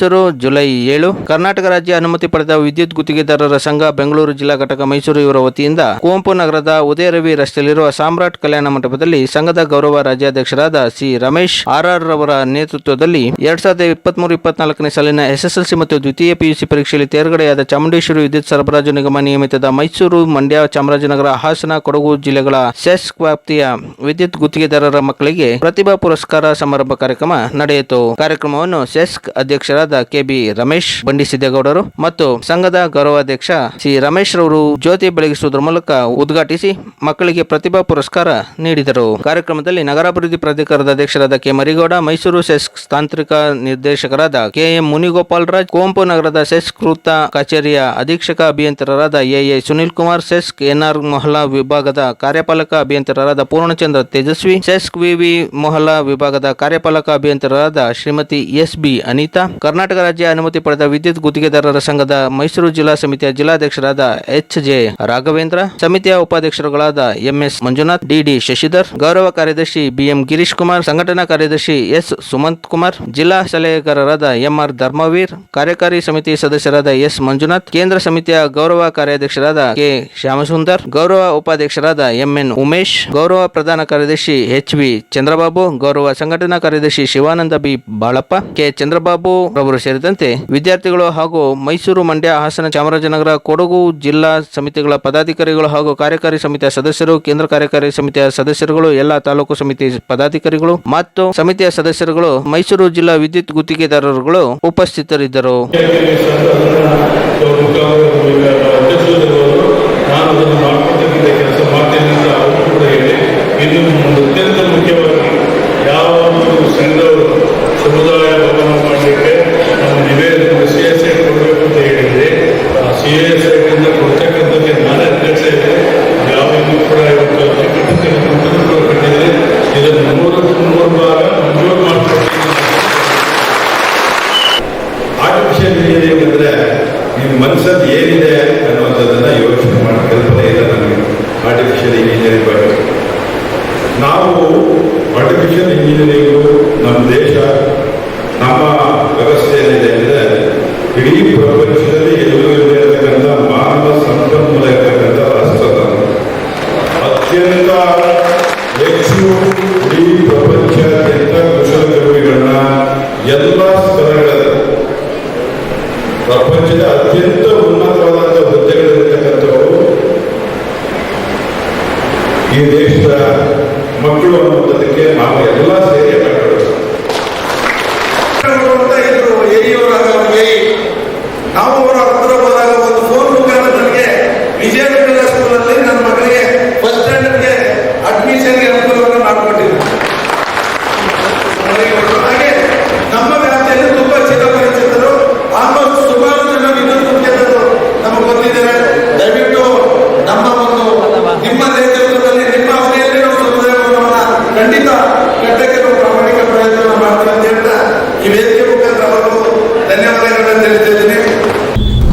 ಹೆಸರು ಜುಲೈ ಏಳು. ಕರ್ನಾಟಕ ರಾಜ್ಯ ಅನುಮತಿ ಪಡೆದ ವಿದ್ಯುತ್ ಗುತ್ತಿಗೆದಾರರ ಸಂಘ ಬೆಂಗಳೂರು ಜಿಲ್ಲಾ ಘಟಕ ಮೈಸೂರು ಇವರ ವತಿಯಿಂದ ಕುವೆಂಪು ನಗರದ ಉದಯರವಿ ರಸ್ತೆಯಲ್ಲಿರುವ ಸಾಮ್ರಾಟ್ ಕಲ್ಯಾಣ ಮಂಟಪದಲ್ಲಿ ಸಂಘದ ಗೌರವ ರಾಜ್ಯಾಧ್ಯಕ್ಷರಾದ ಸಿ. ರಮೇಶ್ ಆರ್ಆರ್ ರವರ ನೇತೃತ್ವದಲ್ಲಿ ಎರಡ್ ಸಾವಿರದ ಇಪ್ಪತ್ಮೂರು ಇಪ್ಪತ್ನಾಲ್ಕನೇ ಸಾಲಿನ ಎಸ್ಎಸ್ಎಲ್ಸಿ ಮತ್ತು ದ್ವಿತೀಯ ಪಿಯುಸಿ ಪರೀಕ್ಷೆಯಲ್ಲಿ ತೇರ್ಗಡೆಯಾದ ಚಾಮುಂಡೇಶ್ವರಿ ವಿದ್ಯುತ್ ಸರಬರಾಜು ನಿಗಮ ನಿಯಮಿತದ ಮೈಸೂರು ಮಂಡ್ಯ ಚಾಮರಾಜನಗರ, ಹಾಸನ, ಕೊಡಗು ಜಿಲ್ಲೆಗಳ ಸೆಸ್ ವ್ಯಾಪ್ತಿಯ ವಿದ್ಯುತ್ ಗುತ್ತಿಗೆದಾರರ ಮಕ್ಕಳಿಗೆ ಪ್ರತಿಭಾ ಪುರಸ್ಕಾರ ಸಮಾರಂಭ ಕಾರ್ಯಕ್ರಮ ನಡೆಯಿತು. ಕಾರ್ಯಕ್ರಮವನ್ನು ಸೆಸ್ಕ್ ಅಧ್ಯಕ್ಷರಾದ ಕೆಬಿ ರಮೇಶ್ ಬಂಡಿಸಿದ್ದೇಗೌಡರು ಮತ್ತು ಸಂಘದ ಗೌರವಾಧ್ಯಕ್ಷ ಸಿ ರಮೇಶ್ ರವರು ಜ್ಯೋತಿ ಬೆಳಗಿಸುವುದರ ಮೂಲಕ ಉದ್ಘಾಟಿಸಿ ಮಕ್ಕಳಿಗೆ ಪ್ರತಿಭಾ ಪುರಸ್ಕಾರ ನೀಡಿದರು. ಕಾರ್ಯಕ್ರಮದಲ್ಲಿ ನಗರಾಭಿವೃದ್ಧಿ ಪ್ರಾಧಿಕಾರದ ಅಧ್ಯಕ್ಷರಾದ ಕೆ ಮರಿಗೌಡ, ಮೈಸೂರು ಸೆಸ್ಕ್ ತಾಂತ್ರಿಕ ನಿರ್ದೇಶಕರಾದ ಕೆ ಎಂ ಮುನಿಗೋಪಾಲ್ ರಾಜ್, ಕುವೆಂಪು ನಗರದ ಸೆಸ್ಕ್ ಕೃತ ಕಚೇರಿಯ ಅಧೀಕ್ಷಕ ಅಭಿಯಂತರರಾದ A A Sunil Kumar CESC N R Mohalla ವಿಭಾಗದ ಕಾರ್ಯಪಾಲಕ ಅಭಿಯಂತರರಾದ ಪೂರ್ಣಚಂದ್ರ ತೇಜಸ್ವಿ ಸೆಸ್ಕ್ ವಿವಿ ಮೊಹಲಾ ವಿಭಾಗದ ಕಾರ್ಯಪಾಲಕ ಅಭಿಯಂತರರಾದ ಶ್ರೀಮತಿ ಎಸ್ ಬಿ ಅನಿತಾ, ಕರ್ನಾಟಕ ರಾಜ್ಯ ಅನುಮತಿ ಪಡೆದ ವಿದ್ಯುತ್ ಗುತ್ತಿಗೆದಾರರ ಸಂಘದ ಮೈಸೂರು ಜಿಲ್ಲಾ ಸಮಿತಿಯ ಜಿಲ್ಲಾಧ್ಯಕ್ಷರಾದ ಎಚ್ ಜೆ ರಾಘವೇಂದ್ರ, ಸಮಿತಿಯ ಉಪಾಧ್ಯಕ್ಷರುಗಳಾದ M S Manjunath, D D Shashidhar, ಗೌರವ ಕಾರ್ಯದರ್ಶಿ ಬಿಎಂ ಗಿರೀಶ್ ಕುಮಾರ್, ಸಂಘಟನಾ ಕಾರ್ಯದರ್ಶಿ ಎಸ್ ಸುಮಂತ್ ಕುಮಾರ್, ಜಿಲ್ಲಾ ಸಲಹೆಗಾರರಾದ ಎಂಆರ್ ಧರ್ಮವೀರ್, ಕಾರ್ಯಕಾರಿ ಸಮಿತಿ ಸದಸ್ಯರಾದ ಎಸ್ ಮಂಜುನಾಥ್, ಕೇಂದ್ರ ಸಮಿತಿಯ ಗೌರವ ಕಾರ್ಯಾಧ್ಯಕ್ಷರಾದ ಕೆ ಶ್ಯಾಮಸುಂದರ್, ಗೌರವ ಉಪಾಧ್ಯಕ್ಷರಾದ ಎಂಎನ್ ಉಮೇಶ್, ಗೌರವ ಪ್ರಧಾನ ಕಾರ್ಯದರ್ಶಿ ಎಚ್ ವಿ ಚಂದ್ರಬಾಬು, ಗೌರವ ಸಂಘಟನಾ ಕಾರ್ಯದರ್ಶಿ ಶಿವಾನಂದ ಬಿ ಬಾಳಪ್ಪ, ಕೆ ಚಂದ್ರಬಾಬು ರವರು ಸೇರಿದಂತೆ ವಿದ್ಯಾರ್ಥಿಗಳು ಹಾಗೂ ಮೈಸೂರು ಮಂಡ್ಯ ಹಾಸನ ಚಾಮರಾಜನಗರ, ಕೊಡಗು ಜಿಲ್ಲಾ ಸಮಿತಿಗಳ ಪದಾಧಿಕಾರಿಗಳು ಹಾಗೂ ಕಾರ್ಯಕಾರಿ ಸಮಿತಿಯ ಸದಸ್ಯರು, ಕೇಂದ್ರ ಕಾರ್ಯಕಾರಿ ಸಮಿತಿಯ ಸದಸ್ಯರುಗಳು, ಎಲ್ಲ ತಾಲೂಕು ಸಮಿತಿ ಪದಾಧಿಕಾರಿಗಳು ಮತ್ತು ಸಮಿತಿಯ ಸದಸ್ಯರುಗಳು, ಮೈಸೂರು ಜಿಲ್ಲಾ ವಿದ್ಯುತ್ ಗುತ್ತಿಗೆದಾರರುಗಳು ಉಪಸ್ಥಿತರಿದ್ದರು. ಮನಸ್ಸಲ್ಲಿ ಏನಿದೆ ಅನ್ನುವಂಥದ್ದನ್ನ ಯೋಚನೆ ಮಾಡೋ ಕಲ್ಪನೆ ಇಲ್ಲ ನಮಗೆ. ಆರ್ಟಿಫಿಷಿಯಲ್ ಇಂಜಿನಿಯರಿಂಗ್ ಬಗ್ಗೆ. ನಾವು ಆರ್ಟಿಫಿಷಿಯಲ್ ಇಂಜಿನಿಯರಿಂಗು ನಮ್ಮ ದೇಶ, ನಮ್ಮ